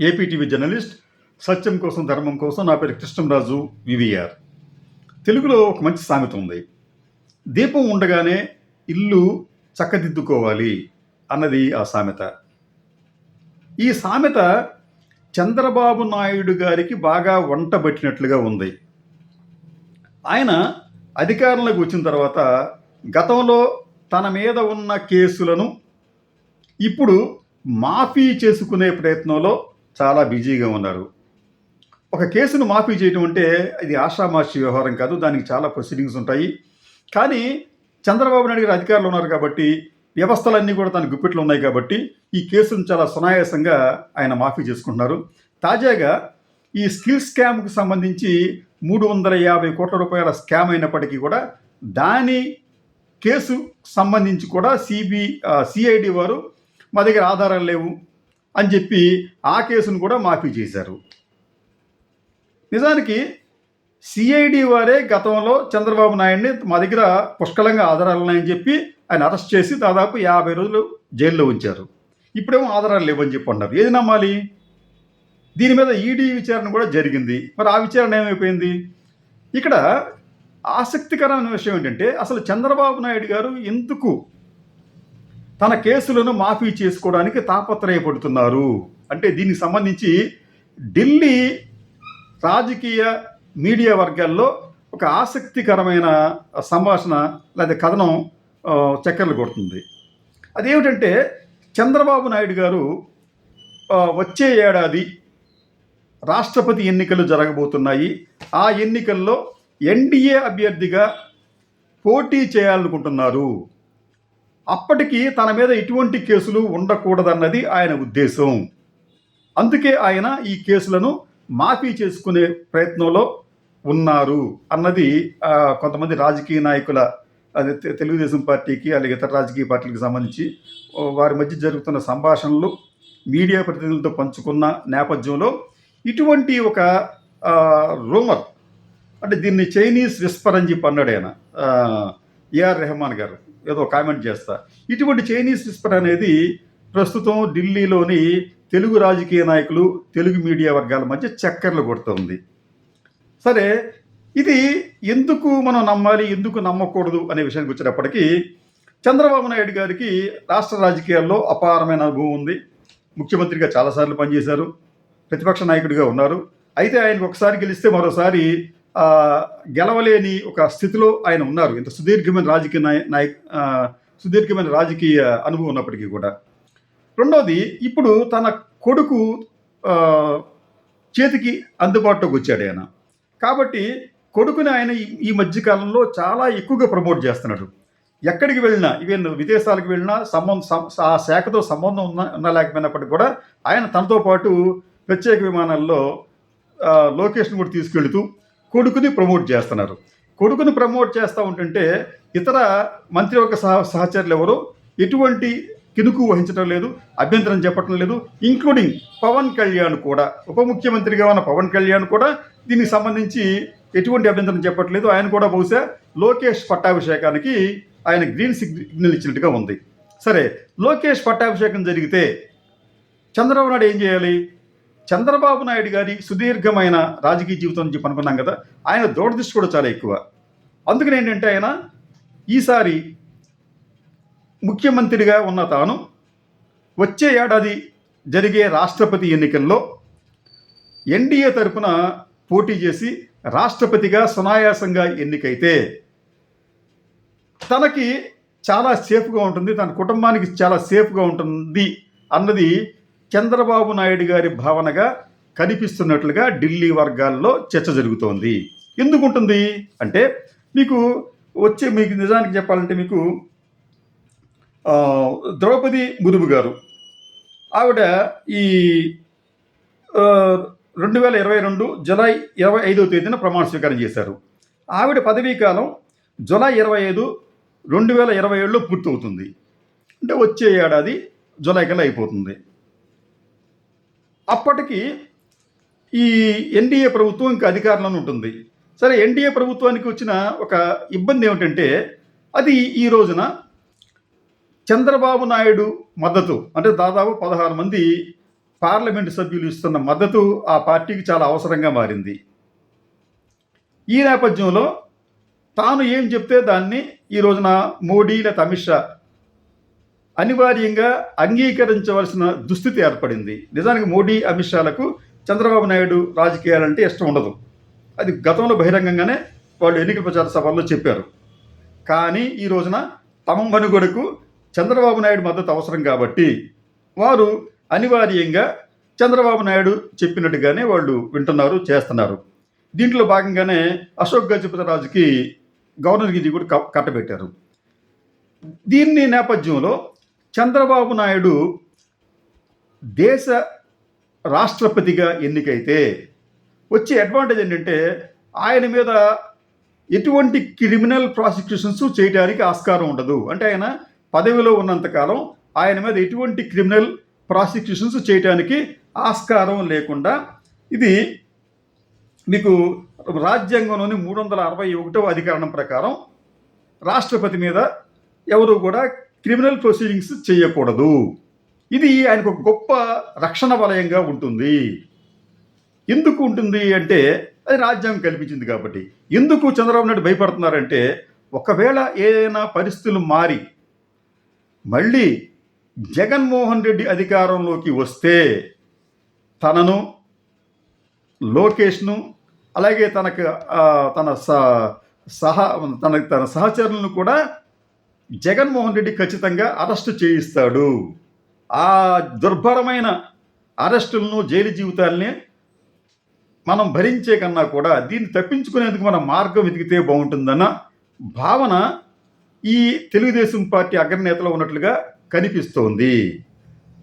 APTV journalist సత్యం కోసం ధర్మం కోసం నా పేరు కృష్ణంరాజు వివిఆర్. తెలుగులో ఒక మంచి సామెత ఉంది. దీపం ఉండగానే ఇల్లు చక్కదిద్దుకోవాలి అన్నది ఆ సామెత. ఈ సామెత చంద్రబాబు నాయుడు గారికి బాగా వంట పట్టినట్లుగా ఉంది. ఆయన అధికారంలోకి వచ్చిన తర్వాత గతంలో తన మీద ఉన్న కేసులను ఇప్పుడు మాఫీ చేసుకునే ప్రయత్నంలో చాలా బిజీగా ఉన్నారు. ఒక కేసును మాఫీ చేయడం అంటే ఇది ఆషామాషి వ్యవహారం కాదు దానికి చాలా ప్రొసీడింగ్స్ ఉంటాయి. కానీ చంద్రబాబు నాయుడు గారు అధికారులు ఉన్నారు కాబట్టి వ్యవస్థలన్నీ కూడా తన గుప్పిట్లో ఉన్నాయి కాబట్టి ఈ కేసును చాలా సునాయాసంగా ఆయన మాఫీ చేసుకుంటున్నారు. తాజాగా ఈ స్కిల్ స్కామ్కి సంబంధించి మూడు వందల యాభై కోట్ల రూపాయల స్కామ్ అయినప్పటికీ కూడా దాని కేసు సంబంధించి కూడా సిబి సిఐడి వారు మా దగ్గర ఆధారాలు లేవు. అని చెప్పి ఆ కేసును కూడా మాఫీ చేశారు. నిజానికి సిఐడి వారే గతంలో చంద్రబాబు నాయుడిని మా దగ్గర పుష్కలంగా ఆధారాలు ఉన్నాయని చెప్పి ఆయన అరెస్ట్ చేసి దాదాపు యాభై రోజులు జైల్లో ఉంచారు. ఇప్పుడేమో ఆధారాలు లేవని చెప్పి అన్నారు. ఏది నమ్మాలి? దీని మీద ఈడీ విచారణ కూడా జరిగింది. మరి ఆ విచారణ ఏమైపోయింది? ఇక్కడ ఆసక్తికరమైన విషయం ఏంటంటే అసలు చంద్రబాబు నాయుడు గారు ఎందుకు తన కేసులను మాఫీ చేసుకోవడానికి తాపత్రయపడుతున్నారు. అంటే దీనికి సంబంధించి ఢిల్లీ రాజకీయ మీడియా వర్గాల్లో ఒక ఆసక్తికరమైన సంభాషణ లేదా కథనం ఆ, చక్కర్లు కొడుతుంది. అదేమిటంటే చంద్రబాబు నాయుడు గారు వచ్చే ఏడాది రాష్ట్రపతి ఎన్నికలు జరగబోతున్నాయి. ఆ ఎన్నికల్లో ఎన్డీఏ అభ్యర్థిగా పోటీ చేయాలనుకుంటున్నారు. అప్పటికి తన మీద ఎటువంటి కేసులు ఉండకూడదన్నది ఆయన ఉద్దేశం. అందుకే ఆయన ఈ కేసులను మాఫీ చేసుకునే ప్రయత్నంలో ఉన్నారు అన్నది కొంతమంది రాజకీయ నాయకుల అది తెలుగుదేశం పార్టీకి అలాగే ఇతర రాజకీయ పార్టీలకు సంబంధించి వారి మధ్య జరుగుతున్న సంభాషణలు మీడియా ప్రతినిధులతో పంచుకున్న నేపథ్యంలో ఇటువంటి ఒక రూమర్ అంటే దీన్ని చైనీస్ విస్పర్ అని చెప్పి అన్నాడు ఆయన ఏఆర్ రెహమాన్ గారు. ఏదో కామెంట్ చేస్తా. ఇటువంటి చైనీస్ విస్పర్ అనేది ప్రస్తుతం ఢిల్లీలోని తెలుగు రాజకీయ నాయకులు తెలుగు మీడియా వర్గాల మధ్య చక్కర్లు కొడుతుంది సరే ఇది ఎందుకు మనం నమ్మాలి ఎందుకు నమ్మకూడదు అనే విషయానికి వచ్చినప్పటికీ చంద్రబాబు నాయుడు గారికి రాష్ట్ర రాజకీయాల్లో అపారమైన అనుభవం ఉంది. ముఖ్యమంత్రిగా చాలాసార్లు పనిచేశారు ప్రతిపక్ష నాయకుడిగా ఉన్నారు. అయితే ఆయనకు ఒకసారి గెలిస్తే మరోసారి గెలవలేని ఒక స్థితిలో ఆయన ఉన్నారు. ఇంత సుదీర్ఘమైన రాజకీయ నాయ సుదీర్ఘమైన రాజకీయ అనుభవం ఉన్నప్పటికీ కూడా. రెండోది ఇప్పుడు తన కొడుకు చేతికి అందుబాటులోకి వచ్చాడు ఆయన. కాబట్టి కొడుకుని ఆయన ఈ- మధ్యకాలంలో చాలా ఎక్కువగా ప్రమోట్ చేస్తున్నాడు. ఎక్కడికి వెళ్ళినా ఈవెన్ విదేశాలకు వెళ్ళినా సంబంధం ఆ శాఖతో సంబంధం ఉన్న ఉన్న లేకపోయినప్పటికీ కూడా ఆయన తనతో పాటు ప్రత్యేక విమానాల్లో ఆ, లోకేష్ను కూడా తీసుకెళ్తూ కొడుకుని ప్రమోట్ చేస్తున్నారు. కొడుకుని ప్రమోట్ చేస్తూ ఉంటుంటే ఇతర మంత్రివర్గ సహ సహచరులు ఎవరు ఎటువంటి కినుకు వహించడం లేదు అభ్యంతరం చెప్పడం లేదు ఇంక్లూడింగ్ పవన్ కళ్యాణ్ కూడా. ఉప ముఖ్యమంత్రిగా ఉన్న పవన్ కళ్యాణ్ కూడా దీనికి సంబంధించి ఎటువంటి అభ్యంతరం చెప్పట్లేదు. ఆయన కూడా బహుశా లోకేష్ పట్టాభిషేకానికి ఆయన గ్రీన్ సిగ్నల్ ఇచ్చినట్టుగా ఉంది. సరే లోకేష్ పట్టాభిషేకం జరిగితే చంద్రబాబు నాయుడు ఏం చేయాలి? చంద్రబాబు నాయుడు గారి సుదీర్ఘమైన రాజకీయ జీవితం నుంచి అనుకున్నాం కదా ఆయన దూరదృష్టి కూడా చాలా ఎక్కువ. అందుకని ఏంటంటే ఆయన ఈసారి ముఖ్యమంత్రిగా ఉన్న తాను వచ్చే ఏడాది జరిగే రాష్ట్రపతి ఎన్నికల్లో ఎన్డీఏ తరపున పోటీ చేసి రాష్ట్రపతిగా సునాయాసంగా ఎన్నికైతే తనకి చాలా సేఫ్గా ఉంటుంది తన కుటుంబానికి చాలా సేఫ్గా ఉంటుంది అన్నది చంద్రబాబు నాయుడు గారి భావనగా కనిపిస్తున్నట్లుగా ఢిల్లీ వర్గాల్లో చర్చ జరుగుతోంది. ఎందుకుంటుంది? అంటే మీకు వచ్చే మీకు నిజానికి చెప్పాలంటే మీకు ద్రౌపది మురుము గారు ఆవిడ ఈ రెండు వేల ఇరవై రెండు జులై ఇరవై ఐదవ తేదీన ప్రమాణ స్వీకారం చేశారు. ఆవిడ పదవీ కాలం జులై ఇరవై ఐదు రెండు వేల ఇరవై ఏడులో పూర్తవుతుంది. అంటే వచ్చే ఏడాది జులై కల్లా అయిపోతుంది. అప్పటికి ఈ ఎన్డీఏ ప్రభుత్వం ఇంకా అధికారంలోనే ఉంటుంది. సరే ఎన్డీఏ ప్రభుత్వానికి వచ్చిన ఒక ఇబ్బంది ఏమిటంటే అది ఈ రోజున చంద్రబాబు నాయుడు మద్దతు అంటే దాదాపు పదహారు మంది పార్లమెంటు సభ్యులు ఇస్తున్న మద్దతు ఆ పార్టీకి చాలా అవసరంగా మారింది. ఈ నేపథ్యంలో తాను ఏం చెప్తే దాన్ని ఈ రోజున మోడీ లేదా అమిత్ షా అనివార్యంగా అంగీకరించవలసిన దుస్థితి ఏర్పడింది. నిజానికి మోడీ అమిత్ షాలకు చంద్రబాబు నాయుడు రాజకీయాలంటే ఇష్టం ఉండదు. అది గతంలో బహిరంగంగానే వాళ్ళు ఎన్నికల ప్రచార సభల్లో చెప్పారు. కానీ ఈ రోజున తమ మనుగడకు చంద్రబాబు నాయుడు మద్దతు అవసరం కాబట్టి వారు అనివార్యంగా చంద్రబాబు నాయుడు చెప్పినట్టుగానే వాళ్ళు వింటున్నారు చేస్తున్నారు. దీంట్లో భాగంగానే అశోక్ గజపతిరాజుకి గవర్నర్గిరి కూడా కట్టబెట్టారు. దీన్ని నేపథ్యంలో చంద్రబాబు నాయుడు దేశ రాష్ట్రపతిగా ఎన్నికైతే వచ్చే అడ్వాంటేజ్ ఏంటంటే ఆయన మీద ఎటువంటి క్రిమినల్ ప్రాసిక్యూషన్స్ చేయడానికి ఆస్కారం ఉండదు. అంటే ఆయన పదవిలో ఉన్నంతకాలం ఆయన మీద ఎటువంటి క్రిమినల్ ప్రాసిక్యూషన్స్ చేయడానికి ఆస్కారం లేకుండా ఇది మీకు రాజ్యాంగంలోని మూడు వందల అరవై ఒకటవ అధికరణం ప్రకారం రాష్ట్రపతి మీద ఎవరు కూడా క్రిమినల్ ప్రొసీడింగ్స్ చేయకూడదు. ఇది ఆయనకు ఒక గొప్ప రక్షణ వలయంగా ఉంటుంది. ఎందుకు ఉంటుంది అంటే అది రాజ్యాంగం కల్పించింది కాబట్టి. ఎందుకు చంద్రబాబు నాయుడు భయపడుతున్నారంటే ఒకవేళ ఏదైనా పరిస్థితులు మారి మళ్ళీ జగన్మోహన్ రెడ్డి అధికారంలోకి వస్తే తనను లోకేష్ను అలాగే తనకు తన స- సహ తన తన సహచరులను కూడా జగన్మోహన్ రెడ్డి ఖచ్చితంగా అరెస్టు చేయిస్తాడు. ఆ దుర్భరమైన అరెస్టులను జైలు జీవితాల్ని మనం భరించే కన్నా కూడా దీన్ని తప్పించుకునేందుకు మనం మార్గం వెతికితే బాగుంటుందన్న భావన ఈ తెలుగుదేశం పార్టీ అగ్రనేతలో ఉన్నట్లుగా కనిపిస్తోంది.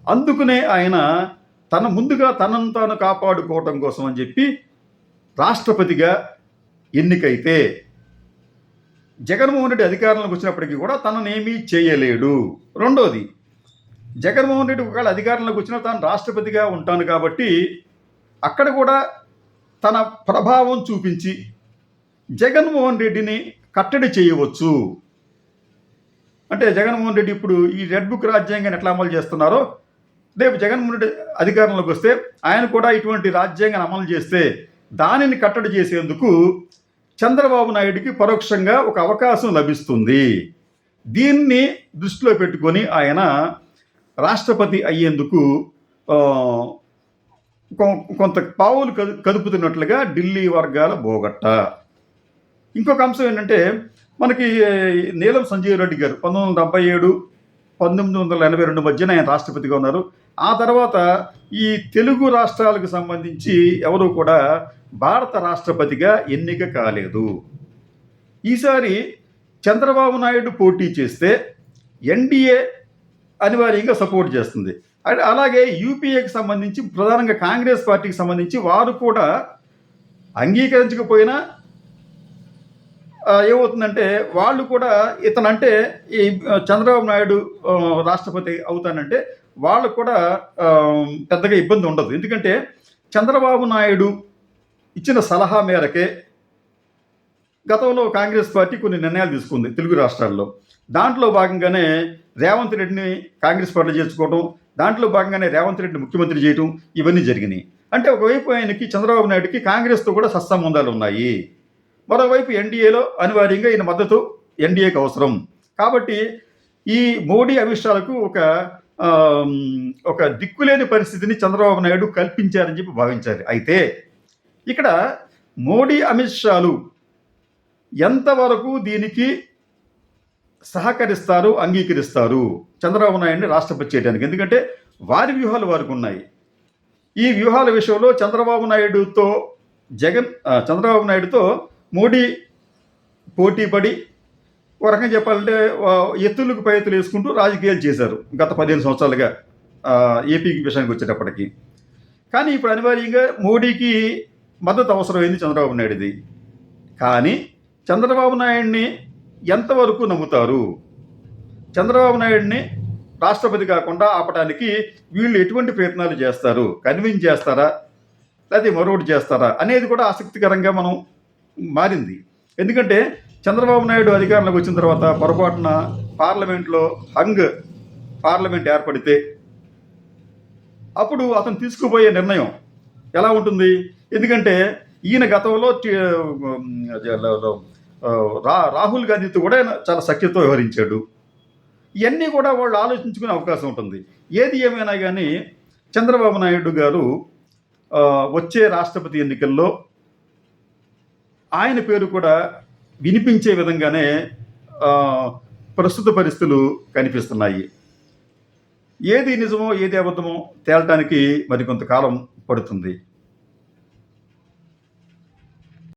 అందుకనే ఆయన తన ముందుగా తనను తాను కాపాడుకోవటం కోసం అని చెప్పి రాష్ట్రపతిగా ఎన్నికైతే జగన్మోహన్ రెడ్డి అధికారంలోకి వచ్చినప్పటికీ కూడా తననేమీ చేయలేడు. రెండోది జగన్మోహన్ రెడ్డి ఒకవేళ అధికారంలోకి వచ్చినా తాను రాష్ట్రపతిగా ఉంటాను కాబట్టి అక్కడ కూడా తన ప్రభావం చూపించి జగన్మోహన్ రెడ్డిని కట్టడి చేయవచ్చు. అంటే జగన్మోహన్ రెడ్డి ఇప్పుడు ఈ రెడ్ బుక్ రాజ్యాంగాన్ని ఎట్లా అమలు చేస్తున్నారో రేపు జగన్మోహన్ రెడ్డి అధికారంలోకి వస్తే ఆయన కూడా ఇటువంటి రాజ్యాంగాన్ని అమలు చేస్తే దానిని కట్టడి చేసేందుకు చంద్రబాబు నాయుడికి పరోక్షంగా ఒక అవకాశం లభిస్తుంది. దీన్ని దృష్టిలో పెట్టుకొని ఆయన రాష్ట్రపతి అయ్యేందుకు కొంత పావులు కదు కదుపుతున్నట్లుగా ఢిల్లీ వర్గాల బోగట్ట. ఇంకొక అంశం ఏంటంటే మనకి నీలం సంజీవ్ రెడ్డి గారు పంతొమ్మిది వందల డెబ్బై ఏడు పంతొమ్మిది వందల ఎనభై రెండు మధ్యన ఆయన రాష్ట్రపతిగా ఉన్నారు. ఆ తర్వాత ఈ తెలుగు రాష్ట్రాలకు సంబంధించి ఎవరు కూడా భారత రాష్ట్రపతిగా ఎన్నిక కాలేదు. ఈసారి చంద్రబాబు నాయుడు పోటీ చేస్తే ఎన్డీఏ అనివార్యంగా సపోర్ట్ చేస్తుంది. అలాగే యూపీఏకి సంబంధించి ప్రధానంగా కాంగ్రెస్ పార్టీకి సంబంధించి వారు కూడా అంగీకరించకపోయినా ఏమవుతుందంటే వాళ్ళు కూడా ఇతనంటే ఈ చంద్రబాబు నాయుడు రాష్ట్రపతి అవుతానంటే వాళ్ళకు కూడా పెద్దగా ఇబ్బంది ఉండదు. ఎందుకంటే చంద్రబాబు నాయుడు ఇచ్చిన సలహా మేరకే గతంలో కాంగ్రెస్ పార్టీ కొన్ని నిర్ణయాలు తీసుకుంది తెలుగు రాష్ట్రాల్లో. దాంట్లో భాగంగానే రేవంత్ రెడ్డిని కాంగ్రెస్ పార్టీలో చేర్చుకోవడం దాంట్లో భాగంగానే రేవంత్ రెడ్డిని ముఖ్యమంత్రి చేయడం ఇవన్నీ జరిగినాయి. అంటే ఒకవైపు ఆయనకి చంద్రబాబు నాయుడుకి కాంగ్రెస్తో కూడా సత్సంబంధాలు ఉన్నాయి. మరోవైపు ఎన్డీఏలో అనివార్యంగా ఈయన మద్దతు ఎన్డీఏకి అవసరం. కాబట్టి ఈ మోడీ అమిషాలకు ఒక ఒక దిక్కులేని పరిస్థితిని చంద్రబాబు నాయుడు కల్పించారని చెప్పి భావించారు. అయితే ఇక్కడ మోడీ అమిత్ షాలు ఎంతవరకు దీనికి సహకరిస్తారు అంగీకరిస్తారు? చంద్రబాబు నాయుడిని రాష్ట్రపతి చేయడానికి. ఎందుకంటే వారి వ్యూహాలు వారికి ఉన్నాయి. ఈ వ్యూహాల విషయంలో చంద్రబాబు నాయుడుతో జగన్ చంద్రబాబు నాయుడుతో మోడీ పోటీ పడి ఒక రకంగా చెప్పాలంటే ఎత్తులకు పై ఎత్తులు వేసుకుంటూ రాజకీయాలు చేశారు గత పదిహేను సంవత్సరాలుగా ఏపీకి విషయానికి వచ్చేటప్పటికి. కానీ ఇప్పుడు అనివార్యంగా మోడీకి మద్దతు అవసరమైంది చంద్రబాబు నాయుడుది. కానీ చంద్రబాబు నాయుడిని ఎంతవరకు నమ్ముతారు? చంద్రబాబు నాయుడిని రాష్ట్రపతి కాకుండా ఆపడానికి వీళ్ళు ఎటువంటి ప్రయత్నాలు చేస్తారు? కన్విన్స్ చేస్తారా? లేకపోతే మరొకటి చేస్తారా? అనేది కూడా ఆసక్తికరంగా మనం మారింది. ఎందుకంటే చంద్రబాబు నాయుడు అధికారంలోకి వచ్చిన తర్వాత పొరపాటున పార్లమెంట్లో హంగ్ పార్లమెంట్ ఏర్పడితే అప్పుడు అతను తీసుకుపోయే నిర్ణయం ఎలా ఉంటుంది? ఎందుకంటే ఈయన గతంలో రా రాహుల్ గాంధీతో కూడా చాలా సఖ్యతో వ్యవహరించాడు. ఇవన్నీ కూడా వాళ్ళు ఆలోచించుకునే అవకాశం ఉంటుంది. ఏది ఏమైనా కానీ చంద్రబాబు నాయుడు గారు వచ్చే రాష్ట్రపతి ఎన్నికల్లో ఆయన పేరు కూడా వినిపించే విధంగానే ప్రస్తుత పరిస్థితులు కనిపిస్తున్నాయి. ఏది నిజమో ఏది అబద్ధమో తేలటానికి మరికొంతకాలం పడుతుంది.